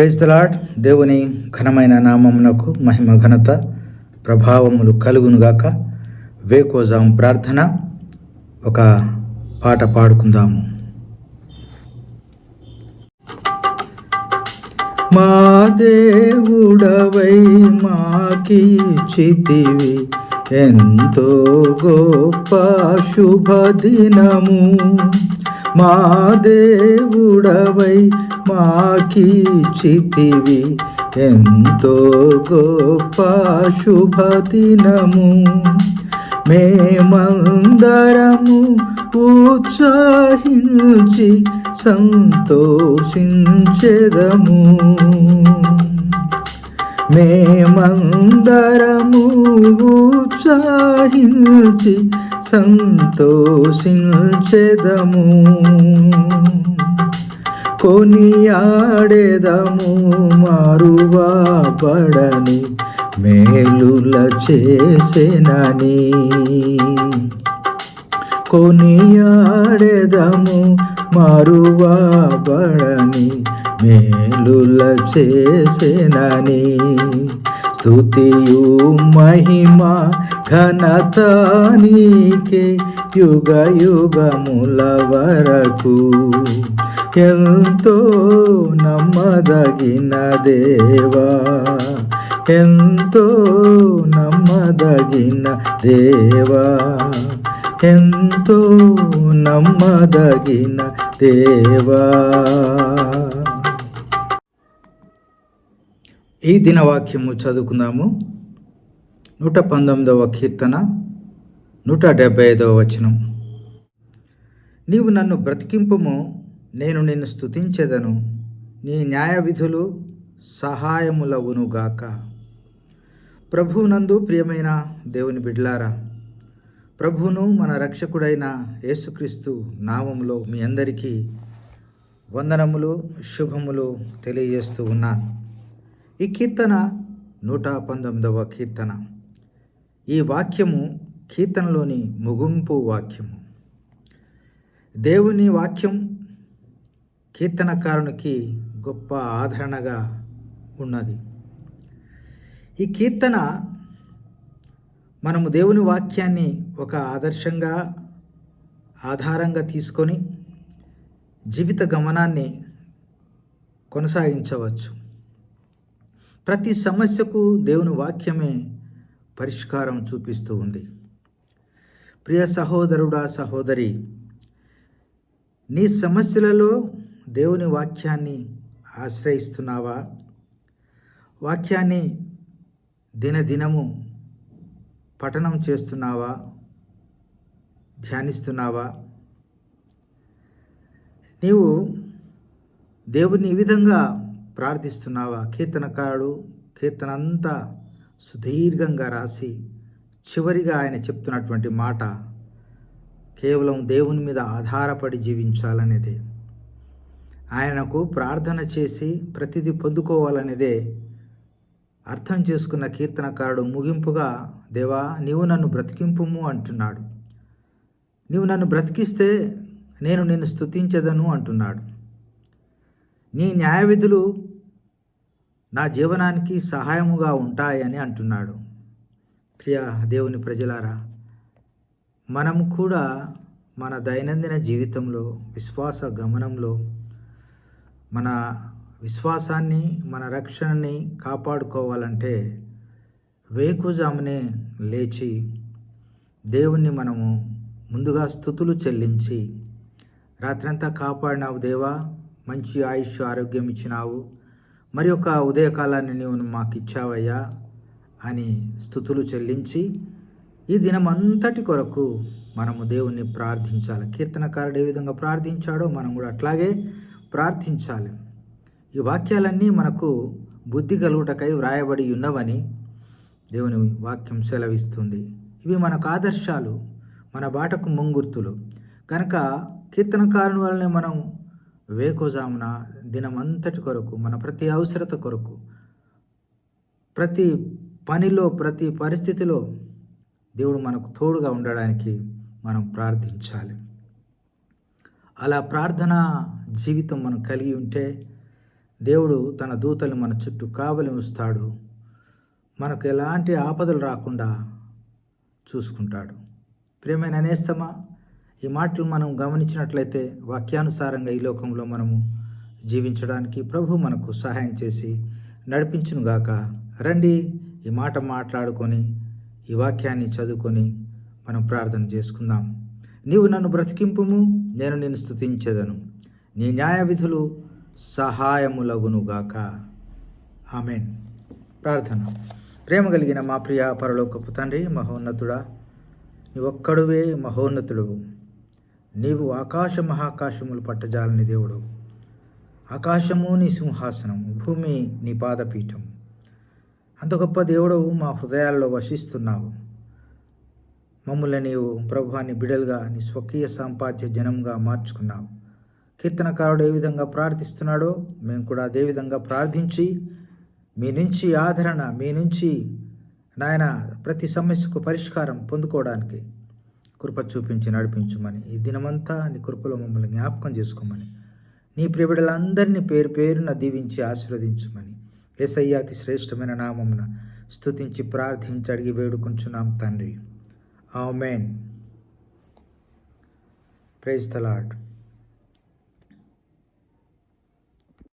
Praise the Lord దేవుని ఘనమైన నామమునకు మహిమ ఘనత ప్రభావములు కలుగునుగాక వేకోజాం ప్రార్థన. ఒక పాట పాడుకుందాము. మా దేవుడవై మాకి చితివి ఎంతో గొప్ప శుభదినము. మా దేవుడవై మాకి చితివి. ఎంతో గొప్ప శుభదినము మేమందరము ఉత్సాహించి సంతోషించెదము. మేమందరము ఉత్సాహించి సంతోషించెదము. కొనియాడెదము మారువాబడని మేలుల చేసెనని. కొనియాడెదము మారువాబడని మేలుల చేసెనని. స్తుతియు మహిమ ఘనత నీకే యుగ యుగముల వరకు. ఎంతో నమ్మదగిన దేవా ఎంతో నమ్మదగిన దేవా ఎంతో నమ్మదగిన దేవా. ఈ దినవాక్యము చదువుకుందాము. నూట పంతొమ్మిదవ కీర్తన నూట డెబ్భై ఐదవ వచనం. నీవు నన్ను బ్రతికింపుము నేను నిన్ను స్తుతించెదను. నీ న్యాయ విధులు సహాయములవునుగాక ప్రభువునందు ప్రియమైన దేవుని బిడ్లారా ప్రభువును మన రక్షకుడైన యేసుక్రీస్తు నామములో మీ అందరికీ వందనములు శుభములు తెలియజేస్తూ ఉన్నాను. ఈ కీర్తన నూట పంతొమ్మిదవ కీర్తన. ఈ వాక్యము కీర్తనలోని ముగింపు వాక్యము. దేవుని వాక్యం కీర్తనకారునికి గొప్ప ఆదరణగా ఉన్నది. ఈ కీర్తన మనము దేవుని వాక్యాన్ని ఒక ఆదర్శంగా ఆధారంగా తీసుకొని జీవిత గమనాన్ని కొనసాగించవచ్చు. ప్రతి సమస్యకు దేవుని వాక్యమే పరిష్కారం చూపిస్తూ ఉంది. ప్రియ సహోదరుడా సహోదరి నీ సమస్యలలో దేవుని వాక్యాన్ని ఆశ్రయిస్తున్నావా? వాక్యాన్ని దినదినము పఠనం చేస్తున్నావా? ధ్యానిస్తున్నావా? నీవు దేవుని ఈ విధంగా ప్రార్థిస్తున్నావా? కీర్తనకారుడు కీర్తన అంతా సుదీర్ఘంగా రాసి చివరిగా ఆయన చెప్తున్నటువంటి మాట కేవలం దేవుని మీద ఆధారపడి జీవించాలనేదే. ఆయనకు ప్రార్థన చేసి ప్రతిదీ పొందుకోవాలనేదే అర్థం చేసుకున్న కీర్తనకారుడు ముగింపుగా దేవా నీవు నన్ను బ్రతికింపుము అంటున్నాడు. నీవు నన్ను బ్రతికిస్తే నేను నిన్ను స్తుతించదను అంటున్నాడు. నీ న్యాయవిధులు నా జీవనానికి సహాయముగా ఉంటాయని అంటున్నాడు. ప్రియ దేవుని ప్రజలారా మనము కూడా మన దైనందిన జీవితంలో విశ్వాస గమనంలో మన విశ్వాసాన్ని మన రక్షణని కాపాడుకోవాలంటే వేకుజామునే లేచి దేవుణ్ణి మనము ముందుగా స్థుతులు చెల్లించి రాత్రంతా కాపాడినావు దేవా మంచి ఆయుష్ ఆరోగ్యం ఇచ్చినావు మరి ఒక ఉదయకాలాన్ని నీవు మాకు ఇచ్చావయ్యా అని స్థుతులు చెల్లించి ఈ దినమంతటి కొరకు మనము దేవుణ్ణి ప్రార్థించాలి. కీర్తనకారుడు ఏ విధంగా ప్రార్థించాడో మనం కూడా అట్లాగే ప్రార్థించాలి. ఈ వాక్యాలన్నీ మనకు బుద్ధి కలుగుటకై వ్రాయబడి ఉన్నవని దేవుని వాక్యం సెలవిస్తుంది. ఇవి మనకు ఆదర్శాలు మన బాటకు ముంగుర్తులు. కనుక కీర్తనకారుని వలనే మనం వేకోజామున దినమంతటి కొరకు మన ప్రతి అవసరత కొరకు ప్రతి పనిలో ప్రతి పరిస్థితిలో దేవుడు మనకు తోడుగా ఉండడానికి మనం ప్రార్థించాలి. అలా ప్రార్థన జీవితం మనం కలిగి ఉంటే దేవుడు తన దూతలు మన చుట్టూ కావలి ఉంచుతాడు. మనకు ఎలాంటి ఆపదలు రాకుండా చూసుకుంటాడు. ప్రేమైన అనేస్తమా ఈ మాటలు మనం గమనించినట్లయితే వాక్యానుసారంగా ఈ లోకంలో మనము జీవించడానికి ప్రభు మనకు సహాయం చేసి నడిపించునుగాక రండి ఈ మాట మాట్లాడుకొని ఈ వాక్యాన్ని చదువుకొని మనం ప్రార్థన చేసుకుందాం. నీవు నన్ను బ్రతికింపుము నేను నిన్ను స్థుతించదను నీ న్యాయ విధులు సహాయములగునుగాక ఆమెన్. ప్రార్థన. ప్రేమ కలిగిన మా ప్రియ పరలోకపు తండ్రి మహోన్నతుడా నీ ఒక్కడువే మహోన్నతుడు నీవు ఆకాశ మహాకాశములు పట్టజాలని దేవుడు. ఆకాశము నీ సింహాసనం భూమి నీ పాదపీఠం. అంత గొప్ప దేవుడవు మా హృదయాల్లో వసిస్తున్నావు మమ్మల్ని నీవు ప్రభువాన్ని బిడలుగా నీ స్వకీయ సాంపాద్య జనంగా మార్చుకున్నావు. కీర్తనకారుడు ఏ విధంగా ప్రార్థిస్తున్నాడో మేము కూడా అదే విధంగా ప్రార్థించి మీ నుంచి ఆదరణ మీ నుంచి నాయన ప్రతి సమస్యకు పరిష్కారం పొందుకోవడానికి కృప చూపించి నడిపించమని ఈ దినమంతా నీ కృపలో మమ్మల్ని జ్ఞాపకం చేసుకోమని నీ ప్రియబిడలందరినీ పేరు పేరున దీవించి ఆశీర్వదించమని ఏసయ్య అతి శ్రేష్టమైన నామమున స్తుతించి ప్రార్థించి అడిగి వేడుకుంటున్నాం తండ్రి. ఆమెన్. Praise the lord